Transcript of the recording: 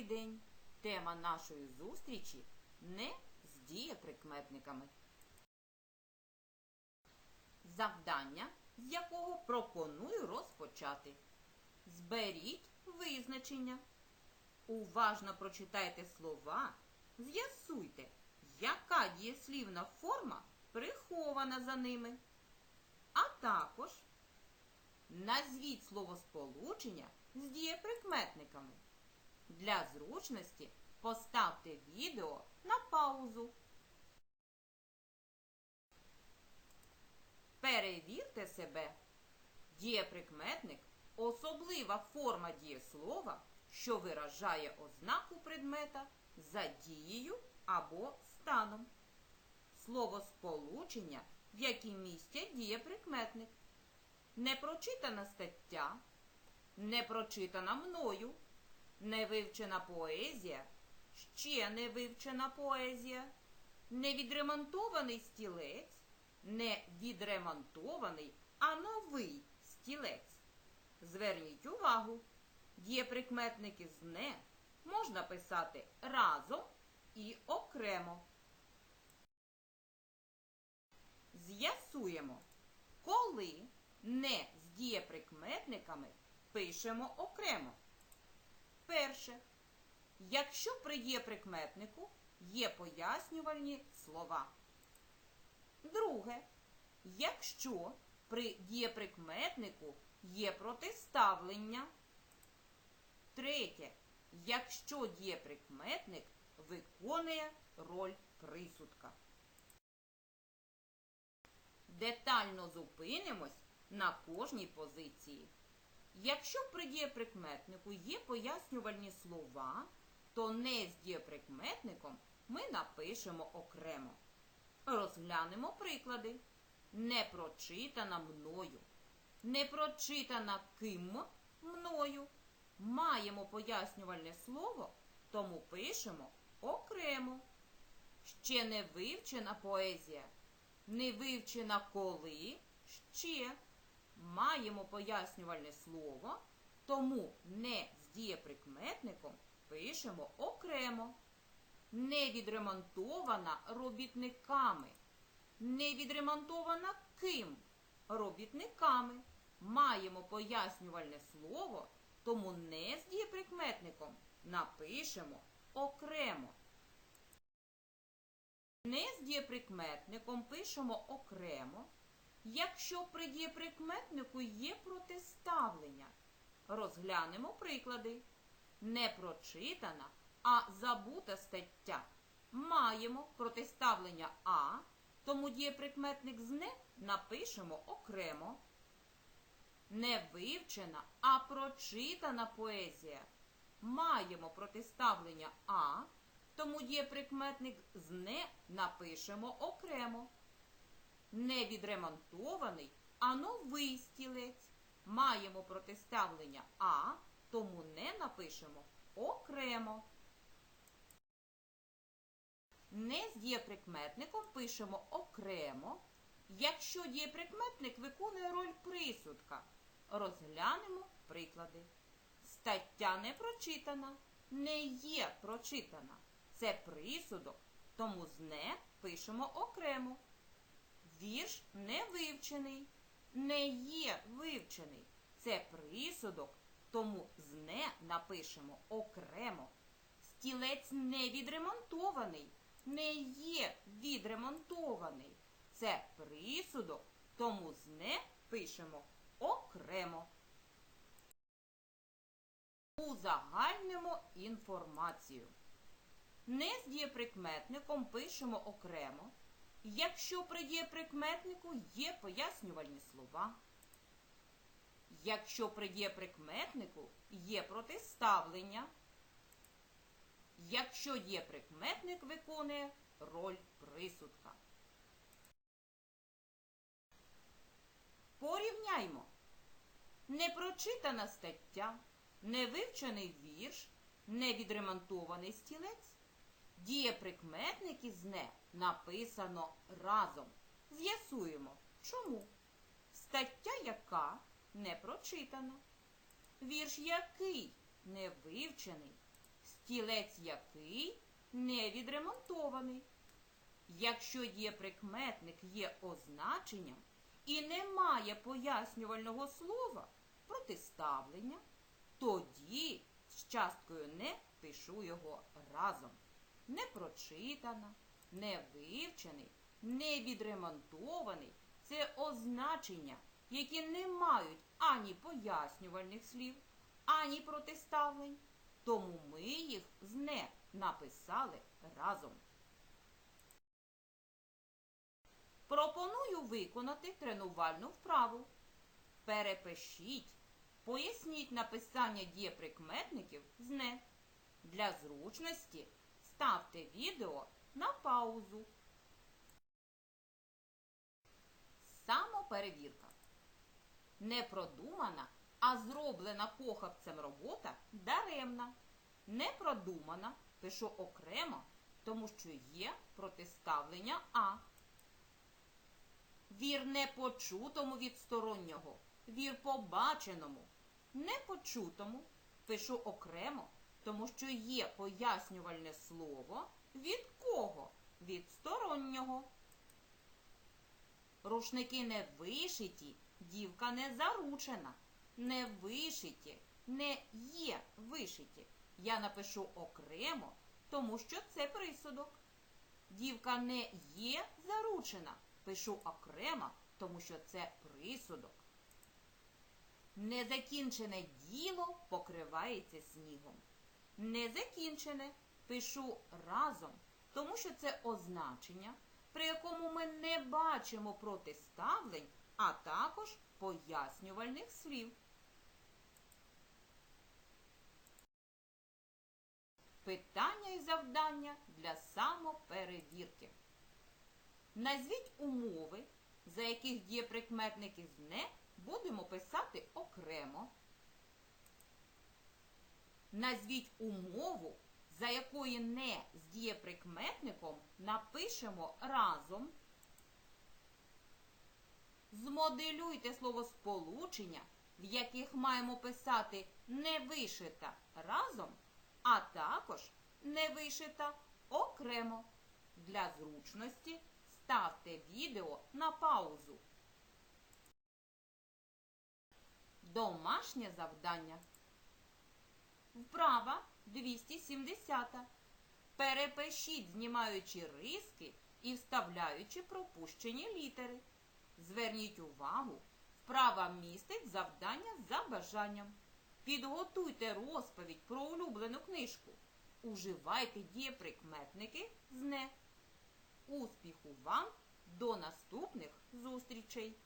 Добрий день! Тема нашої зустрічі не з дієприкметниками. Завдання, з якого пропоную розпочати. Зберіть визначення. Уважно прочитайте слова, з'ясуйте, яка дієслівна форма прихована за ними. А також назвіть словосполучення з дієприкметниками. Для зручності поставте відео на паузу. Перевірте себе. Дієприкметник особлива форма дієслова, що виражає ознаку предмета за дією або станом. Словосполучення, в які містять дієприкметник. Непрочитана стаття, непрочитана мною, невивчена поезія, ще не вивчена поезія, невідремонтований стілець, не відремонтований, а новий стілець. Зверніть увагу, дієприкметники з не можна писати разом і окремо. З'ясуємо, коли не з дієприкметниками пишемо окремо. Перше. Якщо при дієприкметнику є пояснювальні слова. Друге. Якщо при дієприкметнику є протиставлення. Третє. Якщо дієприкметник виконує роль присудка. Детально зупинимось на кожній позиції. Якщо при дієприкметнику є пояснювальні слова, то не з дієприкметником ми напишемо окремо. Розглянемо приклади. Не прочитана мною. Не прочитана ким мною. Маємо пояснювальне слово, тому пишемо окремо. Ще не вивчена поезія. Не вивчена коли ще. Маємо пояснювальне слово, тому не з дієприкметником пишемо окремо. Не відремонтована робітниками. Не відремонтована ким? Робітниками. Маємо пояснювальне слово, тому не з дієприкметником напишемо окремо. Не з дієприкметником пишемо окремо, якщо при дієприкметнику є протиставлення. Розглянемо приклади. Не прочитана, а забута стаття. Маємо протиставлення А, тому дієприкметник з не напишемо окремо. Не вивчена, а прочитана поезія. Маємо протиставлення А, тому дієприкметник з не напишемо окремо. Не відремонтований, а новий стілець. Маємо протиставлення А, тому не напишемо окремо. Не з дієприкметником пишемо окремо, якщо дієприкметник виконує роль присудка. Розглянемо приклади. Стаття не прочитана, не є прочитана. Це присудок, тому з не пишемо окремо. Вірш не вивчений, не є вивчений. Це присудок, тому з не напишемо окремо. Стілець не відремонтований, не є відремонтований. Це присудок, тому з не пишемо окремо. Узагальнимо інформацію. Не з дієприкметником пишемо окремо, якщо при дієприкметнику є пояснювальні слова. Якщо при дієприкметнику є протиставлення, якщо дієприкметник виконує роль присудка. Порівняймо. Непрочитана стаття, невивчений вірш, невідремонтований стілець. Дієприкметники з не написано разом. З'ясуємо, чому. Стаття яка не прочитана. Вірш який не вивчений. стілець який не відремонтований. Якщо дієприкметник є означенням і немає пояснювального слова протиставлення, тоді з часткою не пишу його разом. Не прочитана, не вивчений, не відремонтований це означення, які не мають ані пояснювальних слів, ані протиставлень. Тому ми їх з не написали разом. Пропоную виконати тренувальну вправу. Перепишіть, поясніть написання дієприкметників з не. Для зручності ставте відео на паузу. Самоперевірка. Не продумана, а зроблена похабцем робота даремна. Не продумана, пишу окремо, тому що є протиставлення А. Вір непочутому від стороннього, вір побаченому. Непочутому пишу окремо, тому що є пояснювальне слово від кого? Від стороннього. Рушники не вишиті, дівка не заручена. Не вишиті, не є вишиті. Я напишу окремо, тому що це присудок. Дівка не є заручена. Пишу окремо, тому що це присудок. Незакінчене діло покривається снігом. Незакінчене пишу разом, тому що це означення, при якому ми не бачимо протиставлень, а також пояснювальних слів. Питання і завдання для самоперевірки. Назвіть умови, за яких дієприкметники з не будемо писати окремо. Назвіть умову, за якої не з дієприкметником напишемо разом. Змоделюйте словосполучення, в яких маємо писати не вишита разом, а також не вишита окремо. Для зручності ставте відео на паузу. Домашнє завдання. Вправа 270. Перепишіть, знімаючи риски і вставляючи пропущені літери. Зверніть увагу, вправа містить завдання за бажанням. Підготуйте розповідь про улюблену книжку. Уживайте дієприкметники з не. Успіху вам! До наступних зустрічей!